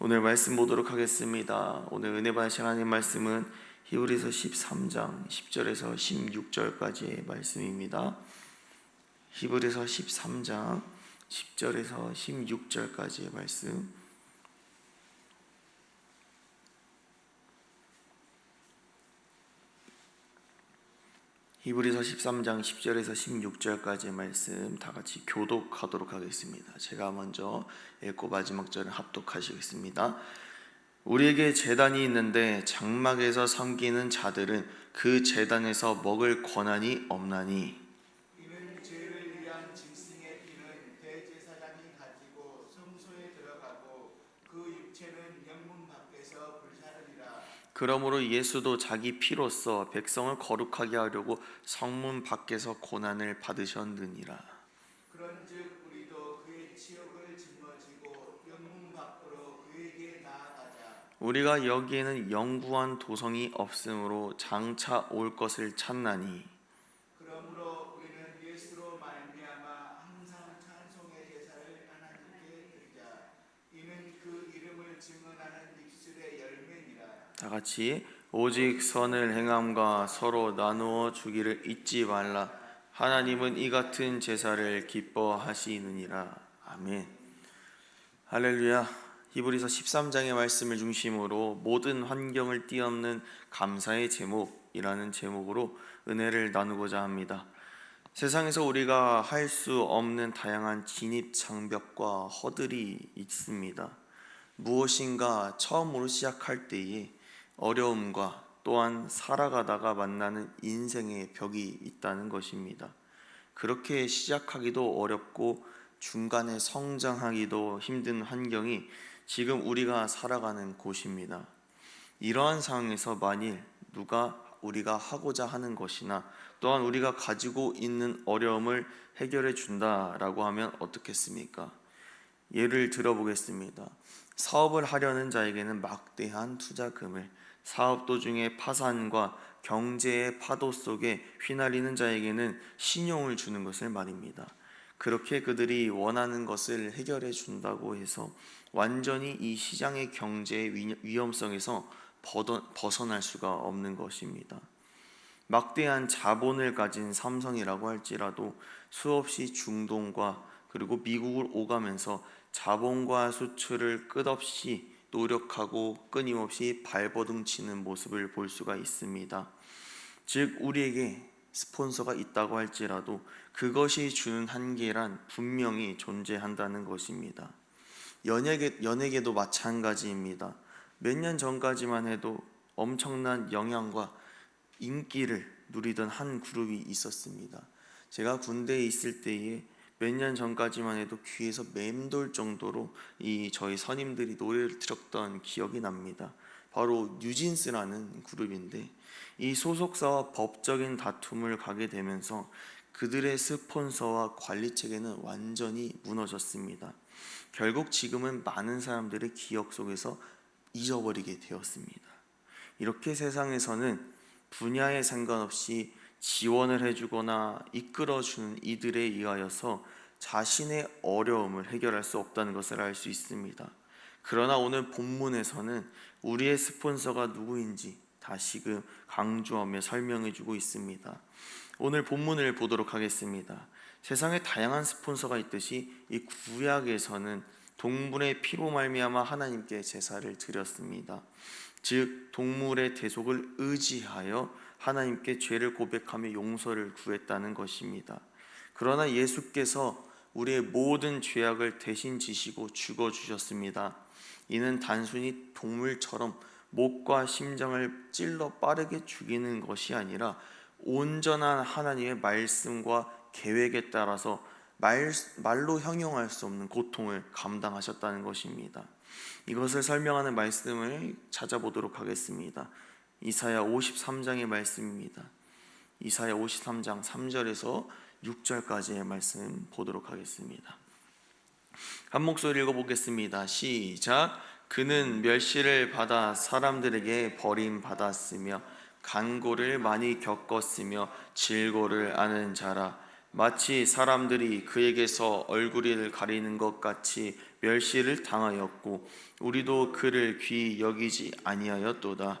오늘 말씀 보도록 하겠습니다. 오늘 은혜 받으신 하나님 말씀은 히브리서 13장 10절에서 16절까지의 말씀입니다. 히브리서 13장 10절에서 16절까지의 말씀. 히브리서 13장 10절에서 16절까지의 말씀 다 같이 교독하도록 하겠습니다. 제가 먼저 읽고 마지막 절을 합독하시겠습니다. 우리에게 재단이 있는데 장막에서 섬기는 자들은 그 재단에서 먹을 권한이 없나니 이는 죄를 위한 짐승의 피는 대제사장이 가지고 성소에 들어가고 그 육체는 영문 밖에서 불사르리라 그러므로 예수도 자기 피로써 백성을 거룩하게 하려고 성문 밖에서 고난을 받으셨느니라. 그런즉 우리도 그의 치욕을 짊어지고 영문 밖으로 그에게 나아가자 우리가 여기에는 영구한 도성이 없으므로 장차 올 것을 찾나니 그러므로 우리는 예수로 말미암아 항상 찬송의 제사를 하나님께 드리자 이는 그 이름을 증언하는 입술의 열매니라 다 같이 오직 선을 행함과 서로 나누어 주기를 잊지 말라. 하나님은 이 같은 제사를 기뻐하시느니라. 아멘. 할렐루야. 히브리서 13장의 말씀을 중심으로 모든 환경을 뛰어넘는 감사의 제목이라는 제목으로 은혜를 나누고자 합니다. 세상에서 우리가 할 수 없는 다양한 진입 장벽과 허들이 있습니다. 무엇인가 처음으로 시작할 때에 어려움과 또한 살아가다가 만나는 인생의 벽이 있다는 것입니다. 그렇게 시작하기도 어렵고 중간에 성장하기도 힘든 환경이 지금 우리가 살아가는 곳입니다. 이러한 상황에서 만일 누가 우리가 하고자 하는 것이나 또한 우리가 가지고 있는 어려움을 해결해 준다라고 하면 어떻겠습니까? 예를 들어보겠습니다. 사업을 하려는 자에게는 막대한 투자금을 사업 도중에 파산과 경제의 파도 속에 휘날리는 자에게는 신용을 주는 것을 말입니다. 그렇게 그들이 원하는 것을 해결해 준다고 해서 완전히 이 시장의 경제의 위- 위험성에서 벗어- 벗어날 수가 없는 것입니다. 막대한 자본을 가진 삼성이라고 할지라도 수없이 중동과 그리고 미국을 오가면서 자본과 수출을 끝없이 노력하고 끊임없이 발버둥 치는 모습을 볼 수가 있습니다. 즉 우리에게 스폰서가 있다고 할지라도 그것이 주는 한계란 분명히 존재한다는 것입니다. 연예계, 연예계도 마찬가지입니다. 몇 년 전까지만 해도 엄청난 영향과 인기를 누리던 한 그룹이 있었습니다. 제가 군대에 있을 때에 몇 년 전까지만 해도 귀에서 맴돌 정도로 이 저희 선임들이 노래를 들었던 기억이 납니다. 바로 뉴진스라는 그룹인데 이 소속사와 법적인 다툼을 가게 되면서 그들의 스폰서와 관리 체계는 완전히 무너졌습니다. 결국 지금은 많은 사람들의 기억 속에서 잊어버리게 되었습니다. 이렇게 세상에서는 분야에 상관없이 지원을 해주거나 이끌어주는 이들에 의하여서 자신의 어려움을 해결할 수 없다는 것을 알 수 있습니다. 그러나 오늘 본문에서는 우리의 스폰서가 누구인지 다시금 강조하며 설명해주고 있습니다. 오늘 본문을 보도록 하겠습니다. 세상에 다양한 스폰서가 있듯이 이 구약에서는 동물의 피로 말미암아 하나님께 제사를 드렸습니다. 즉 동물의 대속을 의지하여 하나님께 죄를 고백하며 용서를 구했다는 것입니다. 그러나 예수께서 우리의 모든 죄악을 대신 지시고 죽어 주셨습니다. 이는 단순히 동물처럼 목과 심장을 찔러 빠르게 죽이는 것이 아니라 온전한 하나님의 말씀과 계획에 따라서 말, 말로 형용할 수 없는 고통을 감당하셨다는 것입니다. 이것을 설명하는 말씀을 찾아보도록 하겠습니다. 이사야 53장의 말씀입니다. 이사야 53장 3절에서 6절까지의 말씀 보도록 하겠습니다. 한 목소리 읽어보겠습니다. 시작. 그는 멸시를 받아 사람들에게 버림받았으며 간고를 많이 겪었으며 질고를 아는 자라 마치 사람들이 그에게서 얼굴을 가리는 것 같이 멸시를 당하였고 우리도 그를 귀히 여기지 아니하였도다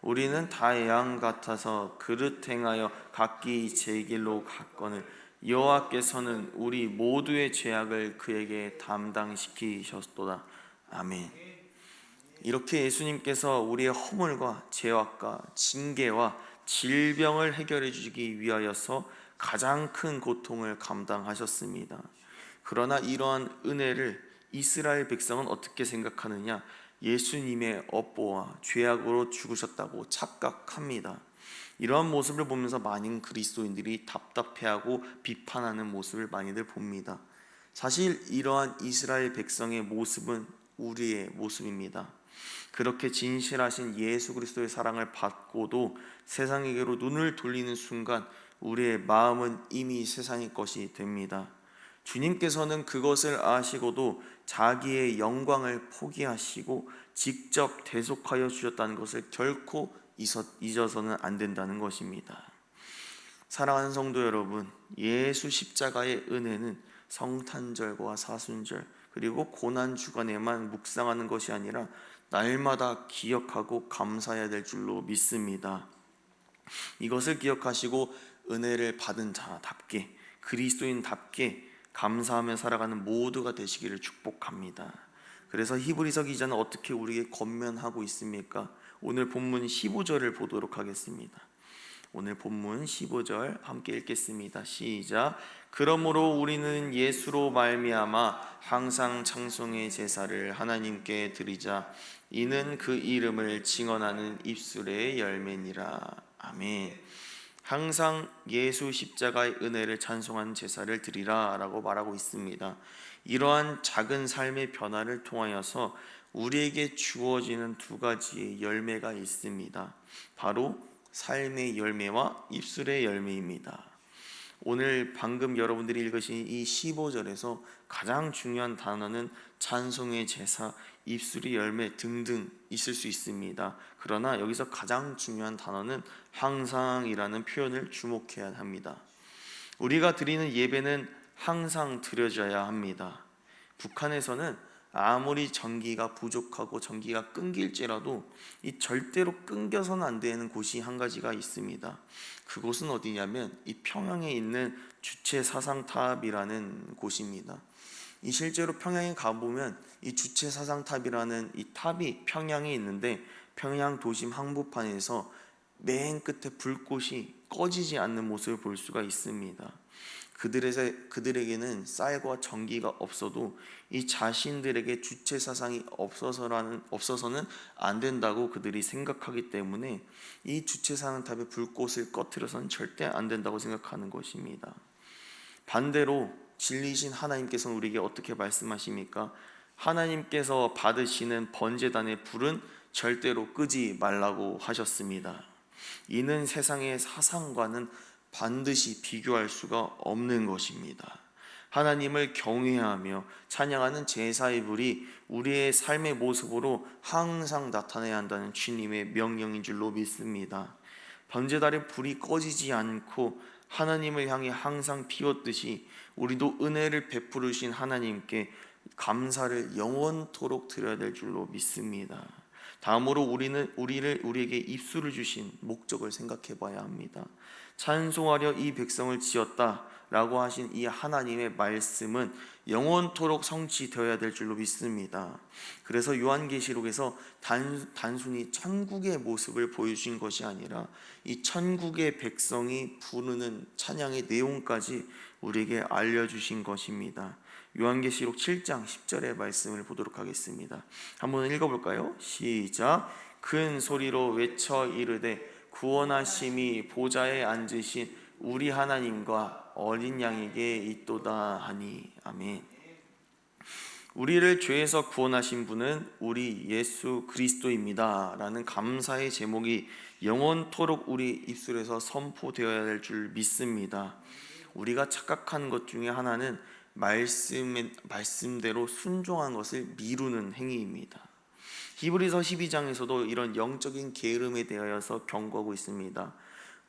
우리는 다 양 같아서 그릇 행하여 각기 제 길로 갔거늘 여호와께서는 우리 모두의 죄악을 그에게 담당시키셨도다 아멘 이렇게 예수님께서 우리의 허물과 죄악과 징계와 질병을 해결해 주시기 위하여서 가장 큰 고통을 감당하셨습니다. 그러나 이러한 은혜를 이스라엘 백성은 어떻게 생각하느냐? 예수님의 업보와 죄악으로 죽으셨다고 착각합니다. 이러한 모습을 보면서 많은 그리스도인들이 답답해하고 비판하는 모습을 많이들 봅니다. 사실 이러한 이스라엘 백성의 모습은 우리의 모습입니다. 그렇게 진실하신 예수 그리스도의 사랑을 받고도 세상에게로 눈을 돌리는 순간 우리의 마음은 이미 세상의 것이 됩니다. 주님께서는 그것을 아시고도 자기의 영광을 포기하시고 직접 대속하여 주셨다는 것을 결코 잊어서는 안 된다는 것입니다. 사랑하는 성도 여러분, 예수 십자가의 은혜는 성탄절과 사순절 그리고 고난 주간에만 묵상하는 것이 아니라 날마다 기억하고 감사해야 될 줄로 믿습니다. 이것을 기억하시고 은혜를 받은 자답게 그리스도인답게 감사하며 살아가는 모두가 되시기를 축복합니다. 그래서 히브리서 기자는 어떻게 우리에게 권면하고 있습니까? 오늘 본문 15절을 보도록 하겠습니다. 오늘 본문 15절 함께 읽겠습니다. 시작. 그러므로 우리는 예수로 말미암아 항상 찬송의 제사를 하나님께 드리자. 이는 그 이름을 증언하는 입술의 열매니라. 아멘. 항상 예수 십자가의 은혜를 찬송한 제사를 드리라라고 말하고 있습니다. 이러한 작은 삶의 변화를 통하여서 우리에게 주어지는 두 가지의 열매가 있습니다. 바로 삶의 열매와 입술의 열매입니다. 오늘 방금 여러분들이 읽으신 이 15절에서 가장 중요한 단어는 찬송의 제사, 입술의 열매 등등 있을 수 있습니다. 그러나 여기서 가장 중요한 단어는 항상이라는 표현을 주목해야 합니다. 우리가 드리는 예배는 항상 드려져야 합니다. 북한에서는 아무리 전기가 부족하고 전기가 끊길지라도 이 절대로 끊겨서는 안 되는 곳이 한 가지가 있습니다. 그곳은 어디냐면 이 평양에 있는 주체 사상탑이라는 곳입니다. 이 실제로 평양에 가보면 이 주체 사상탑이라는 이 탑이 평양에 있는데 평양 도심 항구판에서 맨 끝에 불꽃이 꺼지지 않는 모습을 볼 수가 있습니다. 그들의 그들에게는 쌀과 전기가 없어도 이 자신들에게 주체 사상이 없어서라는 없어서는 안 된다고 그들이 생각하기 때문에 이 주체 사상 탑의 불꽃을 꺼트려서는 절대 안 된다고 생각하는 것입니다. 반대로 진리신 하나님께서는 우리에게 어떻게 말씀하십니까? 하나님께서 받으시는 번제단의 불은 절대로 끄지 말라고 하셨습니다. 이는 세상의 사상과는 반드시 비교할 수가 없는 것입니다. 하나님을 경외하며 찬양하는 제사의 불이 우리의 삶의 모습으로 항상 나타나야 한다는 주님의 명령인 줄로 믿습니다. 번제달의 불이 꺼지지 않고 하나님을 향해 항상 피웠듯이 우리도 은혜를 베푸르신 하나님께 감사를 영원토록 드려야 될 줄로 믿습니다. 다음으로 우리는 우리를 우리에게 입술을 주신 목적을 생각해 봐야 합니다. 찬송하려 이 백성을 지었다라고 하신 이 하나님의 말씀은 영원토록 성취되어야 될 줄로 믿습니다. 그래서 요한계시록에서 단, 단순히 천국의 모습을 보여주신 것이 아니라 이 천국의 백성이 부르는 찬양의 내용까지 우리에게 알려주신 것입니다. 요한계시록 7장 10절의 말씀을 보도록 하겠습니다. 한번 읽어볼까요? 시작. 큰 소리로 외쳐 이르되 구원하심이 보좌에 앉으신 우리 하나님과 어린 양에게 있도다 하니 아멘. 우리를 죄에서 구원하신 분은 우리 예수 그리스도입니다라는 감사의 제목이 영원토록 우리 입술에서 선포되어야 될 줄 믿습니다. 우리가 착각한 것 중에 하나는 말씀 말씀대로 순종한 것을 미루는 행위입니다. 히브리서 12장에서도 이런 영적인 게으름에 대하여서 경고하고 있습니다.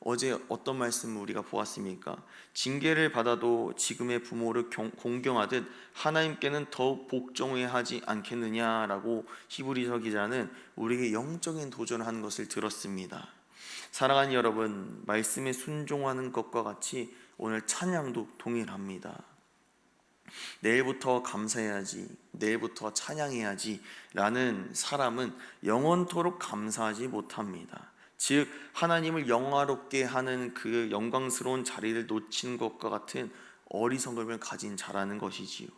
어제 어떤 말씀을 우리가 보았습니까? 징계를 받아도 지금의 부모를 경- 공경하듯 하나님께는 더욱 복종해야 하지 않겠느냐라고 히브리서 기자는 우리에게 영적인 도전을 하는 것을 들었습니다. 사랑하는 여러분, 말씀에 순종하는 것과 같이 오늘 찬양도 동일합니다. 내일부터 감사해야지, 내일부터 찬양해야지 라는 사람은 영원토록 감사하지 못합니다. 즉, 하나님을 영화롭게 하는 그 영광스러운 자리를 놓친 것과 같은 어리석음을 가진 자라는 것이지요.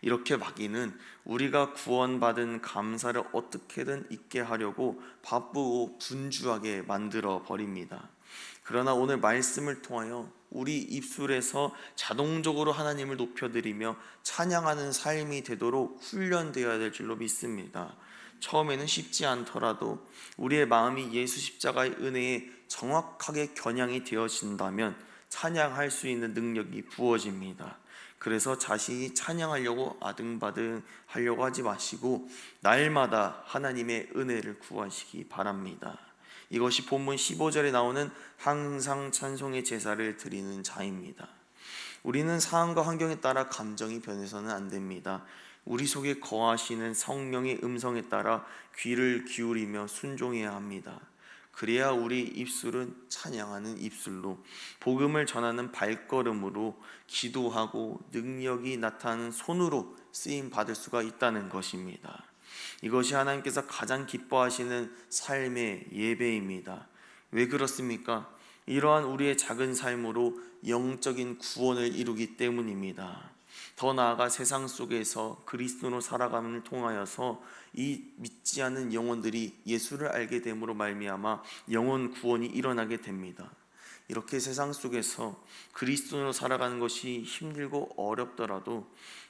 이렇게 마귀는 우리가 구원받은 감사를 어떻게든 잊게 하려고 바쁘고 분주하게 만들어 버립니다. 그러나 오늘 말씀을 통하여 우리 입술에서 자동적으로 하나님을 높여드리며 찬양하는 삶이 되도록 훈련되어야 될 줄로 믿습니다. 처음에는 쉽지 않더라도 우리의 마음이 예수 십자가의 은혜에 정확하게 겨냥이 되어진다면 찬양할 수 있는 능력이 부어집니다. 그래서 자신이 찬양하려고 아등바등 하려고 하지 마시고 날마다 하나님의 은혜를 구하시기 바랍니다. 이것이 본문 15절에 나오는 항상 찬송의 제사를 드리는 자입니다. 우리는 상황과 환경에 따라 감정이 변해서는 안 됩니다. 우리 속에 거하시는 성령의 음성에 따라 귀를 기울이며 순종해야 합니다. 그래야 우리 입술은 찬양하는 입술로 복음을 전하는 발걸음으로 기도하고 능력이 나타나는 손으로 쓰임 받을 수가 있다는 것입니다. 이것이 하나님께서 가장 기뻐하시는 삶의 예배입니다. 왜 그렇습니까? 이러한 우리의 작은 삶으로 영적인 구원을 이루기 때문입니다. 더 나아가 세상 속에서 그리스도로 살아감을 통하여서 이 믿지 않는 영혼들이 예수를 알게 됨으로 말미암아 영혼 구원이 일어나게 됩니다. 이렇게 세상 속에서 그리스도로 살아가는 것이 힘들고 어렵더라도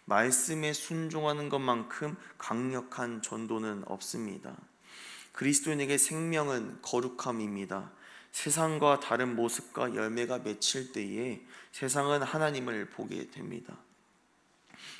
말씀에 순종하는 것만큼 강력한 전도는 없습니다. 그리스도인에게 생명은 거룩함입니다. 세상과 다른 모습과 열매가 맺힐 때에 세상은 하나님을 보게 됩니다.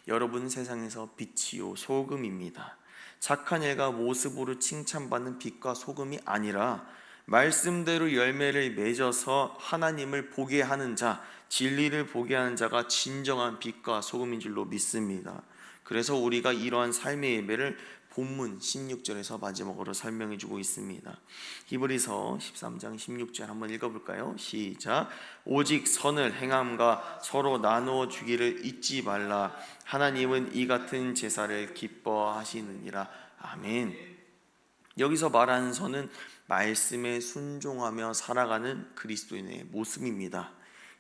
여러분 세상에서 빛이요 소금입니다. 착한 일과 모습으로 칭찬받는 빛과 소금이 아니라 말씀대로 열매를 맺어서 하나님을 보게 하는 자, 진리를 보게 하는 자가 진정한 빛과 소금인 줄로 믿습니다. 그래서 우리가 이러한 삶의 예배를 본문 16절에서 마지막으로 설명해 주고 있습니다. 히브리서 13장 16절 한번 읽어 볼까요? 시작. 오직 선을 행함과 서로 나누어 주기를 잊지 말라. 하나님은 이 같은 제사를 기뻐하시느니라. 아멘. 여기서 말하는 선은 말씀에 순종하며 살아가는 그리스도인의 모습입니다.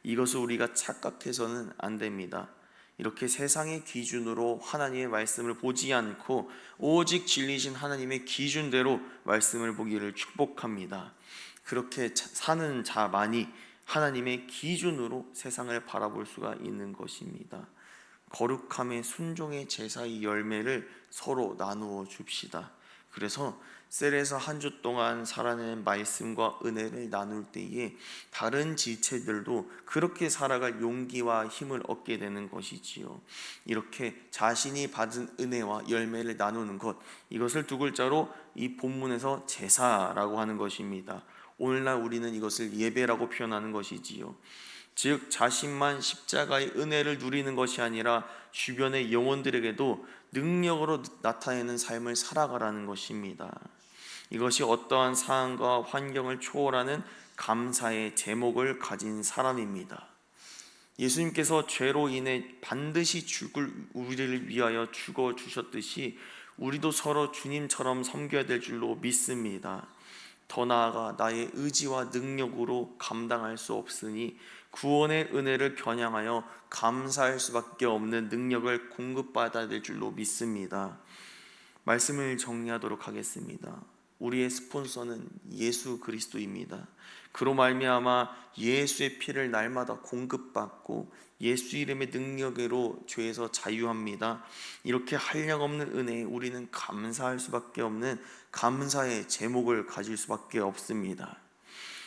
이것을 우리가 착각해서는 안 됩니다. 이렇게 세상의 기준으로 하나님의 말씀을 보지 않고 오직 진리신 하나님의 기준대로 말씀을 보기를 축복합니다. 그렇게 자- 사는 자만이 하나님의 기준으로 세상을 바라볼 수가 있는 것입니다. 거룩함의 순종의 제사의 열매를 서로 나누어 줍시다. 그래서 셀에서 한 주 동안 살아낸 말씀과 은혜를 나눌 때에 다른 지체들도 그렇게 살아갈 용기와 힘을 얻게 되는 것이지요. 이렇게 자신이 받은 은혜와 열매를 나누는 것 이것을 두 글자로 이 본문에서 제사라고 하는 것입니다. 오늘날 우리는 이것을 예배라고 표현하는 것이지요. 즉 자신만 십자가의 은혜를 누리는 것이 아니라 주변의 영혼들에게도 능력으로 나타내는 삶을 살아가라는 것입니다. 이것이 어떠한 상황과 환경을 초월하는 감사의 제목을 가진 사람입니다. 예수님께서 죄로 인해 반드시 죽을 우리를 위하여 죽어 주셨듯이 우리도 서로 주님처럼 섬겨야 될 줄로 믿습니다. 더 나아가 나의 의지와 능력으로 감당할 수 없으니 구원의 은혜를 겨냥하여 감사할 수밖에 없는 능력을 공급받아야 될 줄로 믿습니다. 말씀을 정리하도록 하겠습니다. 우리의 스폰서는 예수 그리스도입니다. 그로 말미암아 예수의 피를 날마다 공급받고 예수 이름의 능력으로 죄에서 자유합니다. 이렇게 한량 없는 은혜에 우리는 감사할 수밖에 없는 감사의 제목을 가질 수밖에 없습니다.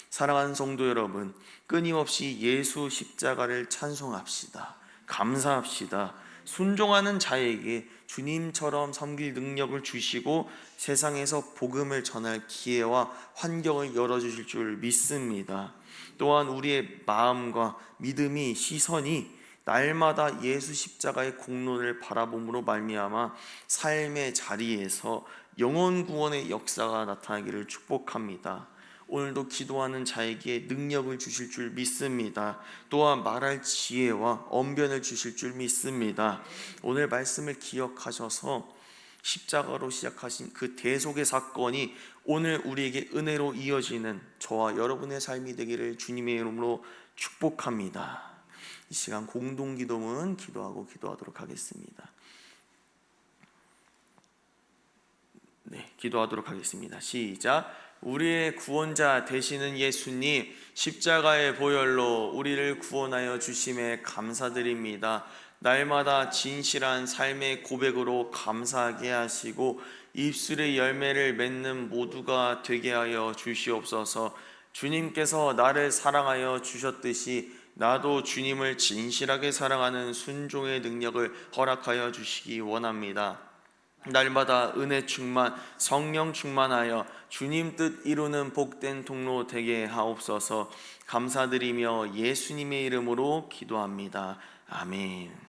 사랑하는 성도 여러분, 끊임없이 예수 십자가를 찬송합시다. 감사합시다. 순종하는 자에게 주님처럼 섬길 능력을 주시고 세상에서 복음을 전할 기회와 환경을 열어주실 줄 믿습니다. 또한 우리의 마음과 믿음이 시선이 날마다 예수 십자가의 공로를 바라봄으로 말미암아 삶의 자리에서 영원 구원의 역사가 나타나기를 축복합니다. 오늘도 기도하는 자에게 능력을 주실 줄 믿습니다. 또한 말할 지혜와 언변을 주실 줄 믿습니다. 오늘 말씀을 기억하셔서 십자가로 시작하신 그 대속의 사건이 오늘 우리에게 은혜로 이어지는 저와 여러분의 삶이 되기를 주님의 이름으로 축복합니다. 이 시간 공동 기도문 기도하고 기도하도록 하겠습니다. 네, 기도하도록 하겠습니다. 시작. 우리의 구원자 되시는 예수님 십자가의 보혈로 우리를 구원하여 주심에 감사드립니다. 날마다 진실한 삶의 고백으로 감사하게 하시고 입술의 열매를 맺는 모두가 되게 하여 주시옵소서. 주님께서 나를 사랑하여 주셨듯이 나도 주님을 진실하게 사랑하는 순종의 능력을 허락하여 주시기 원합니다. 날마다 은혜 충만, 성령 충만하여 주님 뜻 이루는 복된 통로 되게 하옵소서. 감사드리며 예수님의 이름으로 기도합니다. 아멘.